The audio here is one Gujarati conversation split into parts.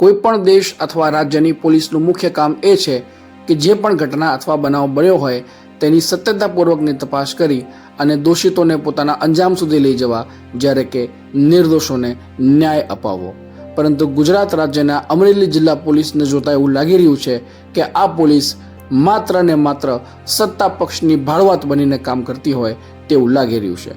કોઈ પણ દેશ અથવા રાજ્યની પોલીસનું મુખ્ય કામ એ છે કે જે પણ ઘટના અથવા બનાવ બન્યો હોય તેની સત્યતાપૂર્વકની તપાસ કરી અને દોષિતોને પોતાના અંજામ સુધી લઈ જવા જ્યારે કે નિર્દોષોને ન્યાય અપાવવો. પરંતુ ગુજરાત રાજ્યના અમરેલી જિલ્લા પોલીસને જોતા એવું લાગી રહ્યું છે કે આ પોલીસ માત્ર ને માત્ર સત્તા પક્ષની ભાળવાત બનીને કામ કરતી હોય તેવું લાગી રહ્યું છે.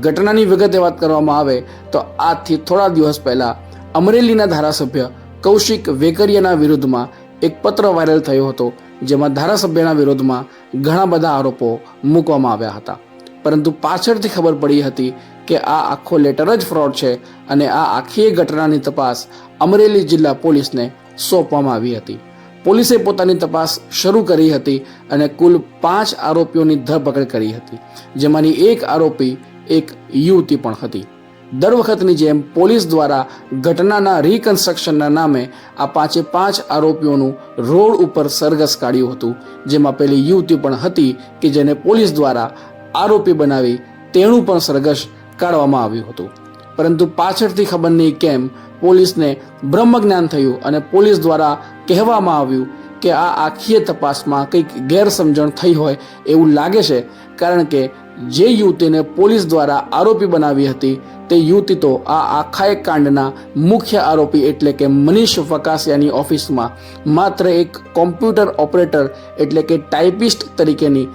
ઘટનાની વિગતે વાત કરવામાં આવે તો આજથી થોડા દિવસ પહેલા અમરેલીના ધારાસભ્ય કૌશિક વેકરિયાના વિરુદ્ધમાં એક પત્ર વાયરલ થયો હતો, જેમાં ધારાસભ્યના વિરોધમાં ઘણા બધા આરોપો મૂકવામાં આવ્યા હતા. પરંતુ પાછળથી ખબર પડી હતી કે આ આખો લેટર જ ફ્રોડ છે અને આ આખી ઘટનાની તપાસ અમરેલી જિલ્લા પોલીસને સોંપવામાં આવી હતી. પોલીસે પોતાની તપાસ શરૂ કરી હતી અને કુલ પાંચ આરોપીઓની ધરપકડ કરી હતી, જેમાંની એક આરોપી, એક યુવતી પણ હતી. દર વખતની જેમ પોલીસ દ્વારા ઘટનાના રિકન્સ્ટ્રક્શનના નામે આ પાંચે પાંચ આરોપીઓનું રોડ ઉપર સરઘસ કાઢ્યું હતું. જેમાં પેલી યુવતી પણ હતી કે જેને પોલીસ દ્વારા આરોપી બનાવી તેનું પણ સરઘસ કાઢવામાં આવ્યું હતું. પરંતુ પાછળથી ખબર નહીં કેમ પોલીસને બ્રહ્મજ્ઞાન થયું અને પોલીસ દ્વારા કહેવામાં આવ્યું કે આ આખીય તપાસમાં કંઈક ગેરસમજણ થઈ હોય એવું લાગે છે, કારણ કે જે યુવતીને પોલીસ દ્વારા આરોપી બનાવી હતી, તે યુવતી તો આ આખા કાંડના મુખ્ય આરોપી એટલે કે મનીષ વકાસિયાની ઓફિસમાં માત્ર એક કોમ્પ્યુટર ઓપરેટર એટલે કે ટાઈપિસ્ટ તરીકેની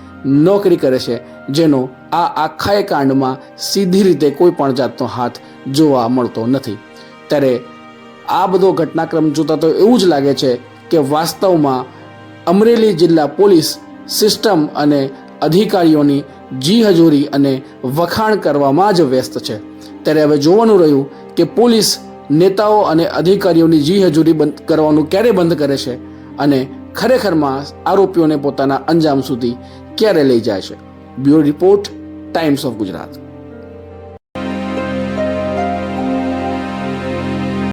નોકરી કરે છે, જેનો આ આખા કાંડમાં સીધી રીતે કોઈ પણ જાતનો હાથ જોવા મળતો નથી. ત્યારે આ બધો ઘટનાક્રમ જોતા તો એવું જ લાગે છે કે વાસ્તવમાં અમરેલી જિલ્લા પોલીસ સિસ્ટમ અને અધિકારીઓની જી હજૂરી અને વખાણ કરવામાં જ વ્યસ્ત છે. ત્યારે હવે જોવાનું રહ્યું કે પોલીસ નેતાઓ અને અધિકારીઓની જી હજૂરી બંધ કરવાનું ક્યારે બંધ કરે છે અને ખરેખરમાં આરોપીઓને પોતાના અંજામ સુધી ક્યારે લઈ જાય છે. Bureau report Times of Gujarat